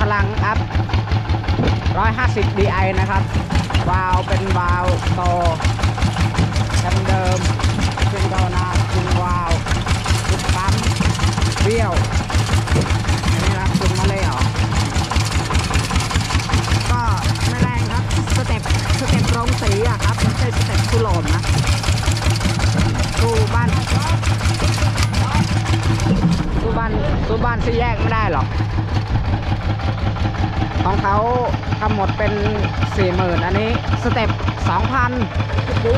พลังอัพ 150 DI นะครับ วาล์วเป็นวาล์วโตเดิมๆซึ่งเดานาซึ่งวาล์วจุดปั๊มเบี้ยวนนี้นะครับซึ่งมาเลยเหรอก็ไม่แรงครับ สเต็ปสเต็ปโรงสีอะครับไม่ใช่สเต็ปคุโหลนนะสู้บ้านสู้บ้านสู้บ้านซี่แยกไม่ได้หรอก ของเขาทำหมดเป็น40,000อันนี้ สเต็ป2,000ดู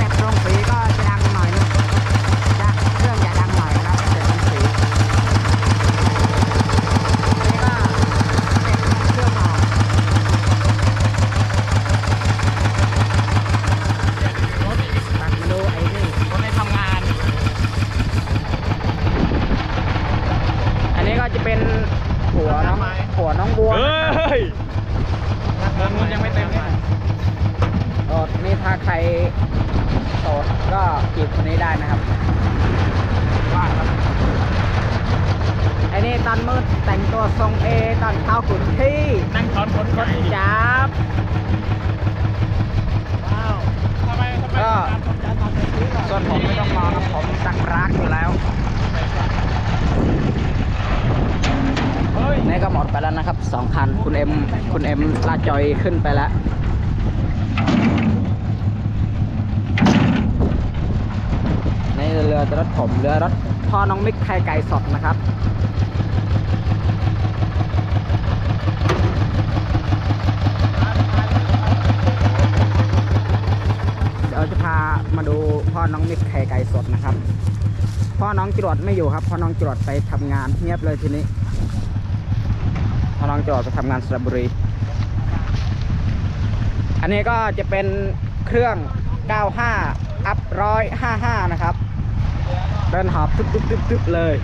ต็ปโรงสีก็จะดังหน่อยนึงจะเครื่องจะดังหน่อยนะครับสเต็ปโรงสีอันนี้ก็สเต็ปเครื่องออก ตัดมาดูไอ้นี่ คนในทำงาน อันนี้ก็จะเป็นหัวน้องหัวน้องบัว เฮ้ยเงินยังไม่เต็มเลย โอดนี่ถ้าใครโสดก็จีบคนนี้ได้นะครับ ว่าครับ ไอ้นี่ตอน มืดแต่งตัวทรงเอตอนเช้าขุนที่นั่งช้อนคนคนจับว้าวทำไมทำไมก็การทำจานทำแบบนี้ล่ะส่วนผมไม่ต้องมองครับผมสักรักอยู่แล้วเฮ้ยนี่ก็หมดไปแล้วนะครับสองคันคุณเอ็มคุณเอ็มลาดจอยขึ้นไปแล้วนี่เรือรถผมเรือรถพ่อน้องมิกไข่ไก่สดนะครับ เดี๋ยวจะพา มาดูพ่อน้องมิกไข่ไก่สดนะครับ พ่อน้องจรวดไม่อยู่ครับ พ่อน้องจรวดไปทำงานเงียบเลยทีนี้ พ่อน้องจรวดไปทำงานสระบุรี อันนี้ก็จะเป็นเครื่อง 95 อัพ155 นะครับ เดินหอบตึ๊บตึ๊บตึ๊บตึ๊บเลย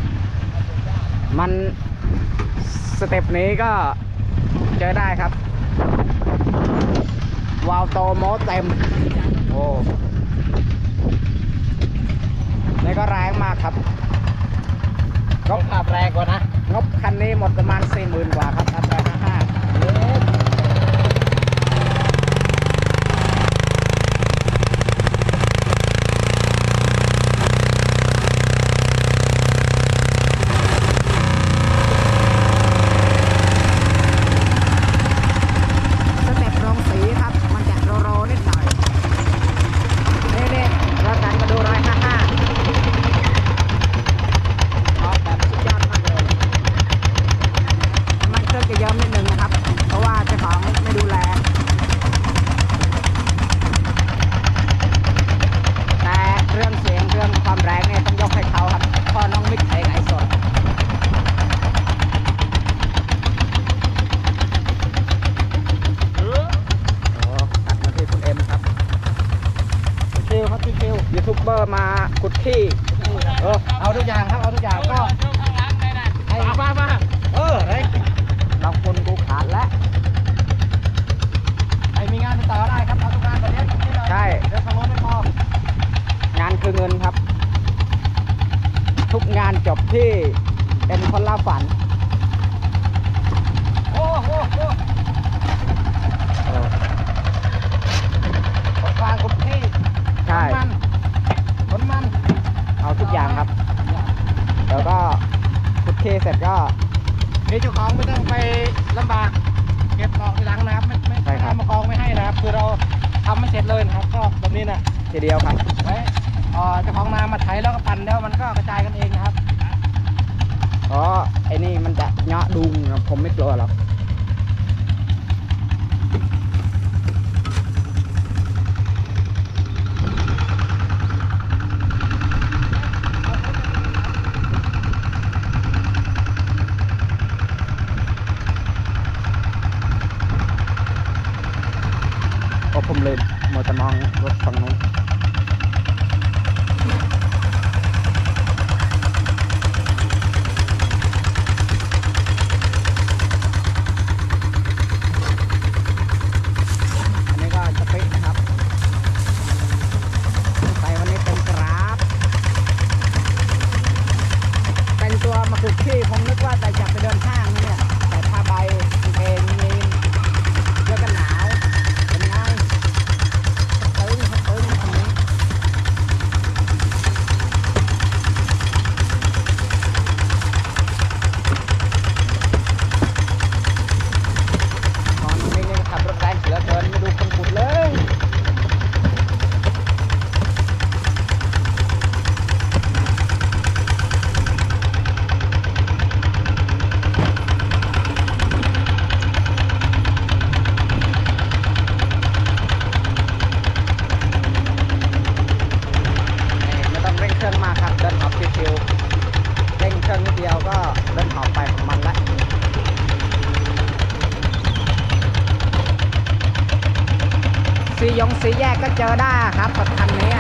มันสเต็ปนี้ก็เจอได้ครับ วาล์วโตโมเต็ม โอ้ นี่ก็แรงมากครับก็ขับแรงกว่านะ งบคันนี้หมดประมาณ40,000กว่าครับอัพ155 สเต็ปโรงสีครับ มันจะโรโรนิดหน่อยนี่นี่เรากันมาดูร้อยห้าห้าออกแบบสุดยอดมากเลยน้ำมันเครื่องจะเยิ้มนิดนึงนะครับ เพราะว่าเจ้าของไม่ดูแล แต่เรื่องเสียงเรื่องความแรงเนี่ยต้องยกให้เขาครับพ่อน้องมิกไอ้ไก่สด โอ้ตัดมาที่คุณเอ็มครับ คิวครับพี่คิว ยูทูบเบอร์มาขุดขี้เออเอาทุกอย่างครับเอาทุกอย่างก็ไอ้มามาเออไอ้เราคนกูขาดแล้วไอ้มีงานติดต่อได้ครับเอาทุกงานตอนนี้นี่เลยใช่เดี๋ยวทางโน้นไม่พองานคือเงินครับ ทุกงานจบที่เป็นคนเล่าฝันโอ้โหโอ้เออขนฟางขนที่ใช่ ขนมันขนมันเอาทุกอย่างครับ แล้วก็ขุดเคเสร็จก็นี่เจ้าของไม่ต้องไปลำบาก เก็บดอกทีหลังนะครับ ไม่ไม่ใช่ครับไม่เอามากองไม่ให้นะครับ คือเราทำไม่เสร็จเลยนะครับ ก็แบบนี้นะทีเดียวครับ ไว้เอ่อเจ้าของนามาไถแล้วก็ปั่นแล้วมันก็กระจายกันเองนะครับ อ๋อไอ้นี่มันจะเงาะดุงครับผมไม่กลัวหรอก โอ้ผมเลยมัวแต่มองรถฝั่งนู้น อันนี้ก็จะปิดนะครับใส่วันนี้เป็นกราฟ เป็นตัวมะกรูดที่ผมนึกว่าแต่จะไปเดินห้างนะเนี่ย แต่ผ้าใบกางเกงยีนเสื้อกันหนาว เป็นไงสะตึ้งสะตึ้งอันนี้ ตอนนี้นี่ขับรถแรงเหลือเกินไม่ดูคนขุดเลย ไม่ต้องเร่งเครื่องมากครับ เดินหอบชิวๆเร่งเครื่องนิดเดียวก็เดินหอบไปของมันละ สียงสีแยกก็เจอได้ครับกับคันนี้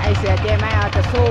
ไอเสียเจไม่เอาจะสู้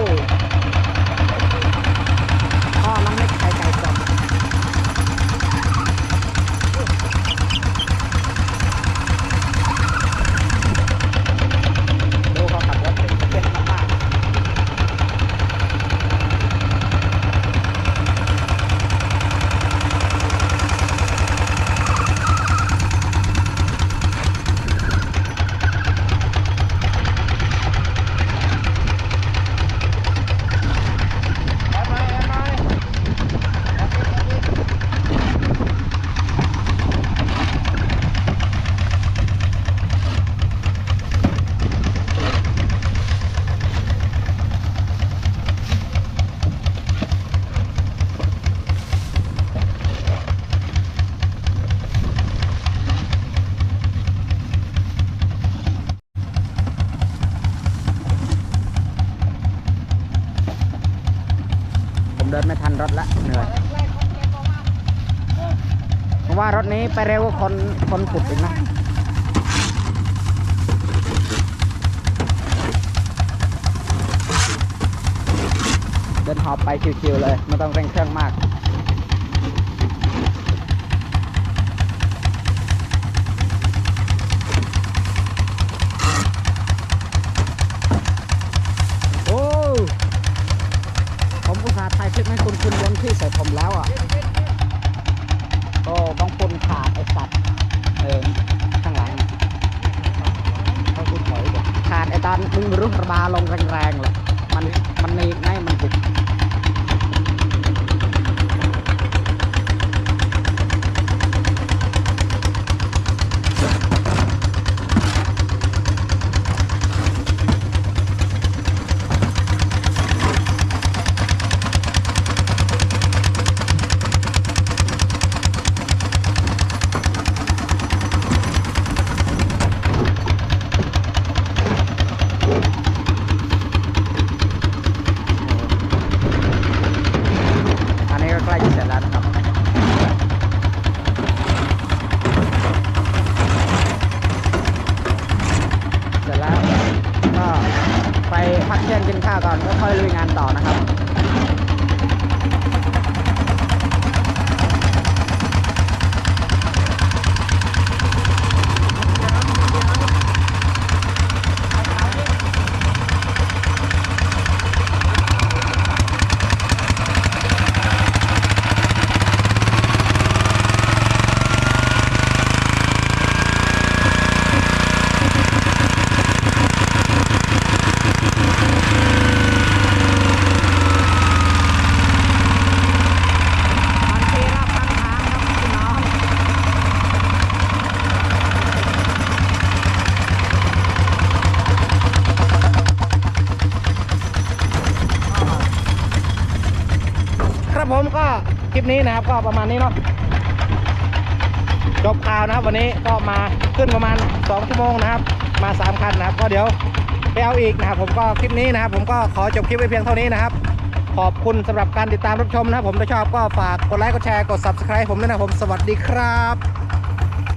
ไม่ทันรถละเหนื่อยเพราะว่ารถนี้ไปเร็วกว่าคนคนขุดอีกนะเดินหอบไปชิวๆเลย ไม่ต้องเร่งเครื่องมาก คุณคุณบนที่ใส่ผมแล้วอะก็ต้องปุ่นขาดไอ้สัตว์เออข้างหลังต้องปุ่นถอยขาดไอ้ตอนมึงรุระบาลงแรงๆเลยมันมันหนีบไงมันติด ครับผมก็คลิปนี้นะครับก็ประมาณนี้เนาะจบข่าวนะครับวันนี้ก็มาขึ้นประมาณ 2 ชั่วโมงนะครับ มา 3 คันนะครับ ก็เดี๋ยวไปเอาอีกนะครับ ผมก็คลิปนี้นะครับ ผมก็ขอจบคลิปไว้เพียงเท่านี้นะครับ ขอบคุณสำหรับการติดตามรับชมนะครับ ผมถ้าชอบก็ฝากกดไลค์กดแชร์กด subscribe ผมด้วยนะครับผมสวัสดีครับ